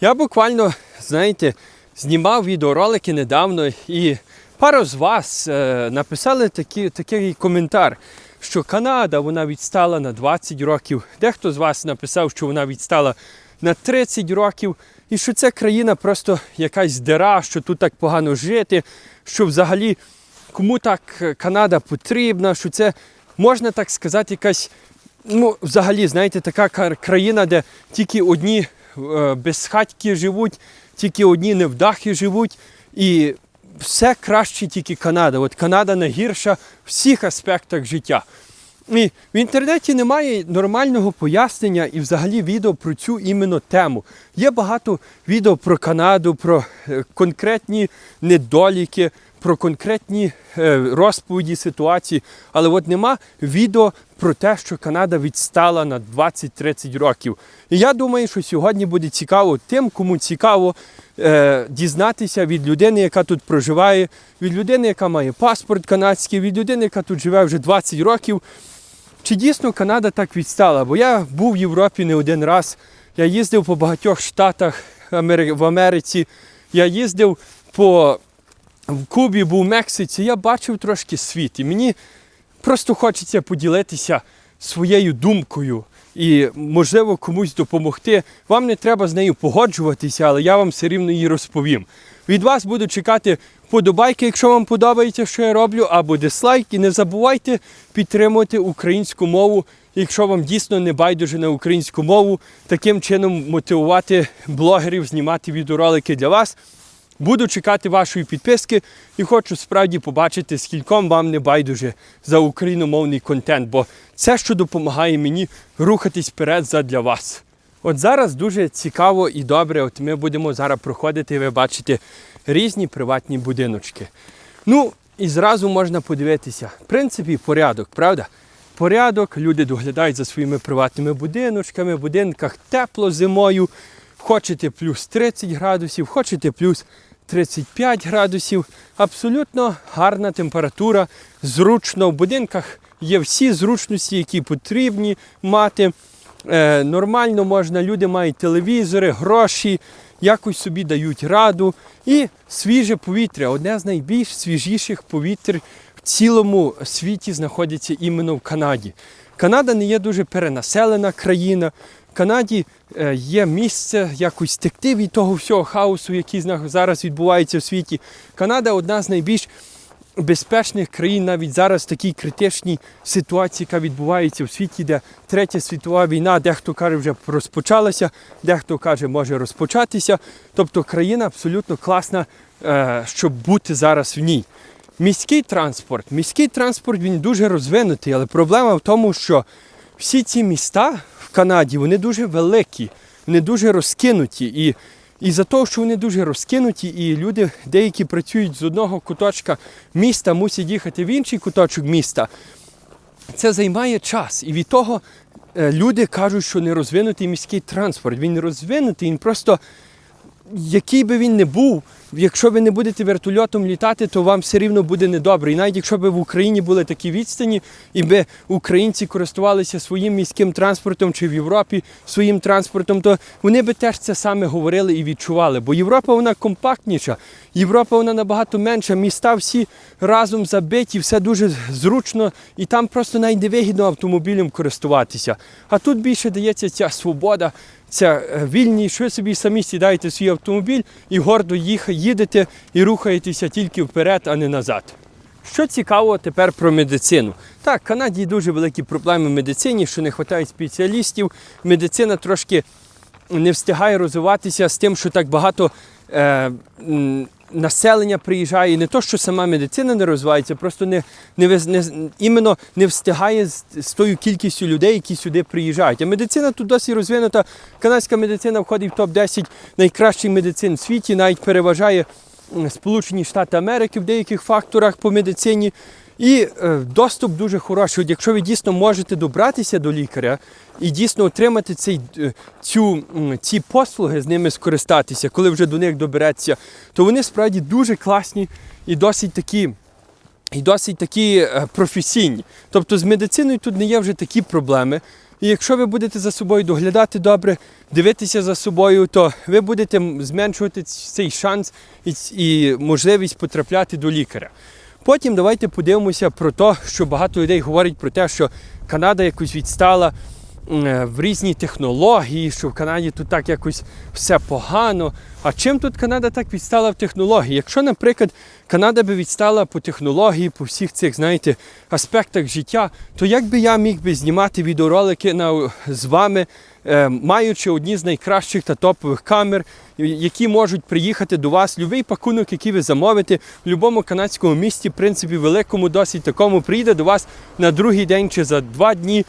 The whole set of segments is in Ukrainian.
Я буквально, знаєте, знімав відеоролики недавно, і пару з вас е, написали такі, такий коментар, що Канада вона відстала на 20 років. Дехто з вас написав, що вона відстала на 30 років, і що це країна просто якась дира, що тут так погано жити, що взагалі кому так Канада потрібна, що це можна так сказати, якась ну, взагалі, знаєте, така країна, де тільки одні безхатьки живуть, тільки одні невдахи живуть, і все краще тільки Канада. От Канада найгірша в всіх аспектах життя. І в інтернеті немає нормального пояснення і взагалі відео про цю іменно тему. Є багато відео про Канаду, про е, конкретні недоліки, про конкретні е, розповіді ситуації, але от нема відео про те, що Канада відстала на 20-30 років. І я думаю, що сьогодні буде цікаво тим, кому цікаво е, дізнатися від людини, яка тут проживає, від людини, яка має паспорт канадський, від людини, яка тут живе вже 20 років. Чи дійсно Канада так відстала? Бо я був в Європі не один раз. Я їздив по багатьох штатах в Америці. Я їздив по в Кубі, був в Мексиці. Я бачив трошки світ. І мені просто хочеться поділитися своєю думкою і, можливо, комусь допомогти. Вам не треба з нею погоджуватися, але я вам все рівно її розповім. Від вас буду чекати подобайки, якщо вам подобається, що я роблю, або дизлайк. І не забувайте підтримувати українську мову, якщо вам дійсно не байдуже на українську мову, таким чином мотивувати блогерів знімати відеоролики для вас. Буду чекати вашої підписки і хочу справді побачити, скільком вам не байдуже за україномовний контент, бо це, що допомагає мені рухатись вперед задля вас. От зараз дуже цікаво і добре. От ми будемо зараз проходити, ви бачите різні приватні будиночки. Ну, і зразу можна подивитися. В принципі, порядок, правда? Порядок, люди доглядають за своїми приватними будиночками, в будинках тепло зимою. Хочете плюс 30 градусів, хочете плюс 35 градусів. Абсолютно гарна температура, зручно. В будинках є всі зручності, які потрібні мати. Е, нормально можна, люди мають телевізори, гроші, якось собі дають раду. І свіже повітря одне з найбільш свіжіших повітря цілому світі знаходиться іменно в Канаді. Канада не є дуже перенаселена країна. В Канаді е, є місце якось стекти від того всього хаосу, який зараз відбувається в світі. Канада одна з найбільш безпечних країн навіть зараз в такій критичній ситуації, яка відбувається в світі, де третя світова війна, дехто каже, вже розпочалася, дехто каже, може розпочатися. Тобто країна абсолютно класна, е, щоб бути зараз в ній. Міський транспорт. Міський транспорт він дуже розвинутий, але проблема в тому, що всі ці міста в Канаді вони дуже великі, вони дуже розкинуті. І, і за того, що вони дуже розкинуті, і люди деякі працюють з одного куточка міста, мусять їхати в інший куточок міста. Це займає час. І від того е, люди кажуть, що не розвинутий міський транспорт. Він не розвинутий, він просто який би він не був, якщо ви не будете вертольотом літати, то вам все рівно буде недобре. І навіть якщо б в Україні були такі відстані, і би українці користувалися своїм міським транспортом чи в Європі своїм транспортом, то вони би теж це саме говорили і відчували. Бо Європа вона компактніша, Європа вона набагато менша, міста всі разом забиті, все дуже зручно, і там просто навіть не вигідно автомобілем користуватися. А тут більше дається ця свобода, ця е, вільність, що ви собі самі сідаєте свій автомобіль і гордо їх, їдете і рухаєтеся тільки вперед, а не назад. Що цікаво тепер про медицину? Так, в Канаді дуже великі проблеми в медицині, що не вистачає спеціалістів. Медицина трошки не встигає розвиватися з тим, що так багато е, населення приїжджає. І не то, що сама медицина не розвивається, просто не, не, не, іменно не встигає з, з тою кількістю людей, які сюди приїжджають. А медицина тут досі розвинута. Канадська медицина входить в топ-10 найкращих медицин в світі, навіть переважає Сполучені Штати Америки в деяких факторах по медицині. І е, доступ дуже хороший. От якщо ви дійсно можете добратися до лікаря і дійсно отримати цей, е, цю, ці послуги з ними скористатися, коли вже до них добереться, то вони справді дуже класні і досить такі. І досить такі е, професійні. Тобто з медициною тут не є вже такі проблеми. І якщо ви будете за собою доглядати добре, дивитися за собою, то ви будете зменшувати цей шанс і, і можливість потрапляти до лікаря. Потім давайте подивимося про те, що багато людей говорять про те, що Канада якось відстала е, в різні технології, що в Канаді тут так якось все погано. А чим тут Канада так відстала в технології? Якщо, наприклад, Канада би відстала по технології, по всіх цих, знаєте, аспектах життя, то як би я міг би знімати відеоролики на, з вами, маючи одні з найкращих та топових камер, які можуть приїхати до вас, будь-який пакунок, який ви замовите, в будь-якому канадському місті, в принципі, великому, досить такому, приїде до вас на другий день чи за два дні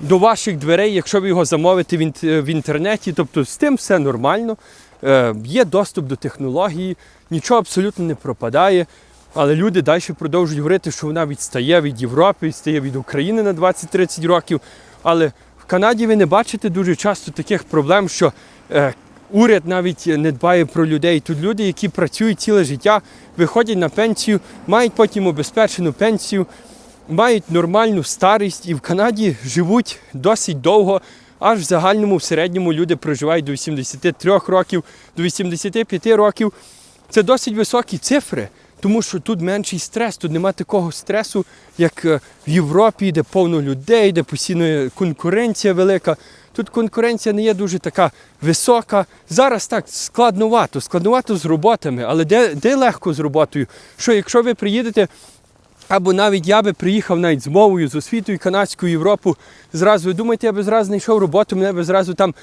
до ваших дверей, якщо ви його замовите в, в інтернеті. Тобто з тим все нормально. Е, є доступ до технології, нічого абсолютно не пропадає. Але люди далі продовжують говорити, що вона відстає від Європи, відстає від України на 20-30 років. Але в Канаді ви не бачите дуже часто таких проблем, що е, уряд навіть не дбає про людей. Тут люди, які працюють ціле життя, виходять на пенсію, мають потім обезпечену пенсію, мають нормальну старість і в Канаді живуть досить довго. Аж в загальному, в середньому люди проживають до 83 років, до 85 років. Це досить високі цифри, тому що тут менший стрес, тут нема такого стресу, як е, в Європі, де повно людей, де постійно конкуренція велика. Тут конкуренція не є дуже така висока. Зараз так складновато, складновато з роботами, але де, де легко з роботою? Що якщо ви приїдете або навіть я би приїхав навіть з мовою, з освітою канадською Європу, зразу ви думаєте, я би зразу знайшов роботу, мене би зразу там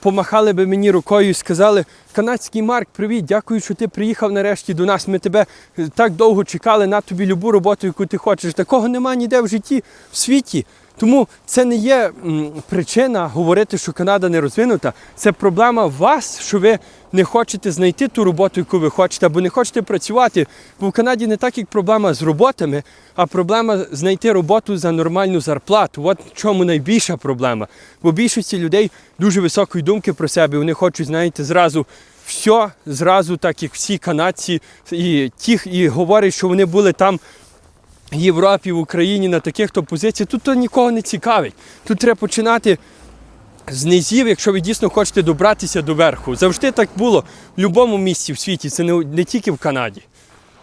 помахали би мені рукою і сказали: Канадський Марк, привіт, дякую, що ти приїхав нарешті до нас. Ми тебе е, так довго чекали, на тобі любу роботу, яку ти хочеш. Такого нема ніде в житті в світі. Тому це не є причина говорити, що Канада не розвинута. Це проблема вас, що ви не хочете знайти ту роботу, яку ви хочете, або не хочете працювати. Бо в Канаді не так, як проблема з роботами, а проблема знайти роботу за нормальну зарплату. От в чому найбільша проблема. Бо більшості людей дуже високої думки про себе. Вони хочуть, знаєте, зразу. Все зразу, так як всі канадці, і ті, і говорять, що вони були там Європі, в Україні на таких то позиціях, тут то нікого не цікавить. Тут треба починати з низів, якщо ви дійсно хочете добратися до верху. Завжди так було в будь-якому місці в світі, це не, не тільки в Канаді.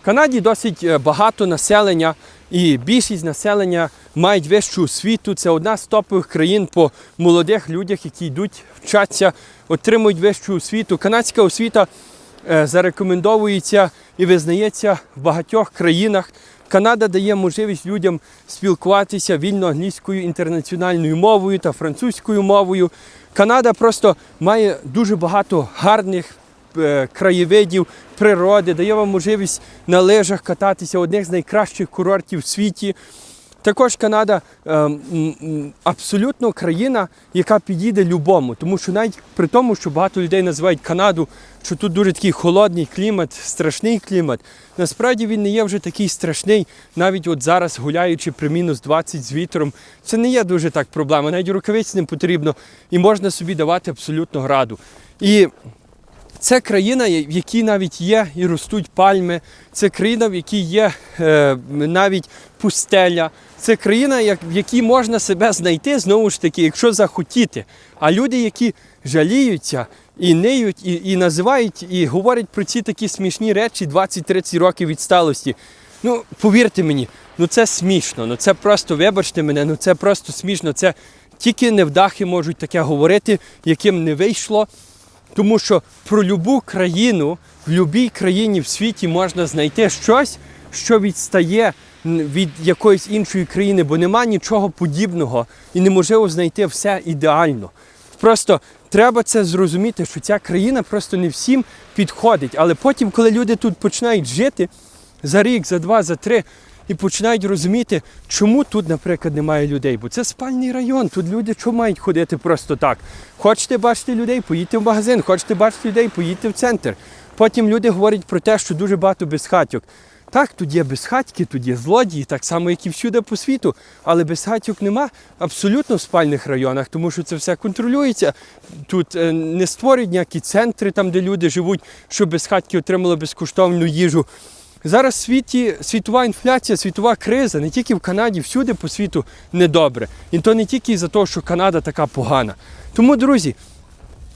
В Канаді досить е, багато населення, і більшість населення мають вищу освіту. Це одна з топових країн по молодих людях, які йдуть, вчаться, отримують вищу освіту. Канадська освіта е, зарекомендовується і визнається в багатьох країнах. Канада дає можливість людям спілкуватися вільно англійською інтернаціональною мовою та французькою мовою. Канада просто має дуже багато гарних е, краєвидів, природи, дає вам можливість на лижах кататися одних з найкращих курортів в світі. Також Канада е, м, м, абсолютно країна, яка підійде любому, тому що навіть при тому, що багато людей називають Канаду, що тут дуже такий холодний клімат, страшний клімат. Насправді він не є вже такий страшний, навіть от зараз гуляючи при мінус 20 з вітром, це не є дуже так проблема. Навіть рукавиць не потрібно і можна собі давати абсолютно раду. І це країна, в якій навіть є і ростуть пальми. Це країна, в якій є е, навіть пустеля. Це країна, як, в якій можна себе знайти знову ж таки, якщо захотіти. А люди, які жаліються і ниють, і, і називають, і говорять про ці такі смішні речі 20-30 років відсталості. Ну, повірте мені, ну це смішно. Ну це просто, вибачте мене, ну це просто смішно. Це тільки невдахи можуть таке говорити, яким не вийшло. Тому що про любу країну в будь-якій країні в світі можна знайти щось, що відстає від якоїсь іншої країни, бо нема нічого подібного і неможливо знайти все ідеально. Просто треба це зрозуміти, що ця країна просто не всім підходить. Але потім, коли люди тут починають жити за рік, за два, за три, і починають розуміти, чому тут, наприклад, немає людей. Бо це спальний район, тут люди чому мають ходити просто так. Хочете бачити людей, поїдьте в магазин, хочете бачити людей, поїдьте в центр. Потім люди говорять про те, що дуже багато безхатьок. Так, тут є безхатьки, тут є злодії, так само, як і всюди по світу. Але безхатьок нема абсолютно в спальних районах, тому що це все контролюється. Тут е, не створюють ніякі центри, там, де люди живуть, щоб безхатьки отримали безкоштовну їжу. Зараз в світі світова інфляція, світова криза, не тільки в Канаді, всюди по світу недобре. І то не тільки із-за того, що Канада така погана. Тому, друзі,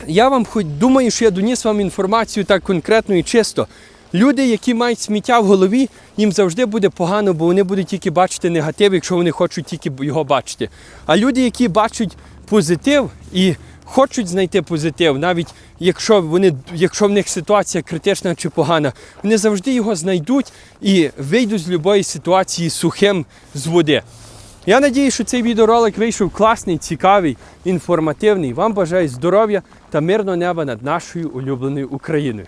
я вам хоч думаю, що я доніс вам інформацію так конкретно і чисто. Люди, які мають сміття в голові, їм завжди буде погано, бо вони будуть тільки бачити негатив, якщо вони хочуть тільки його бачити. А люди, які бачать позитив і хочуть знайти позитив, навіть якщо вони, якщо в них ситуація критична чи погана, вони завжди його знайдуть і вийдуть з будь-якої ситуації сухим з води. Я надію, що цей відеоролик вийшов класний, цікавий, інформативний. Вам бажаю здоров'я та мирного неба над нашою улюбленою Україною.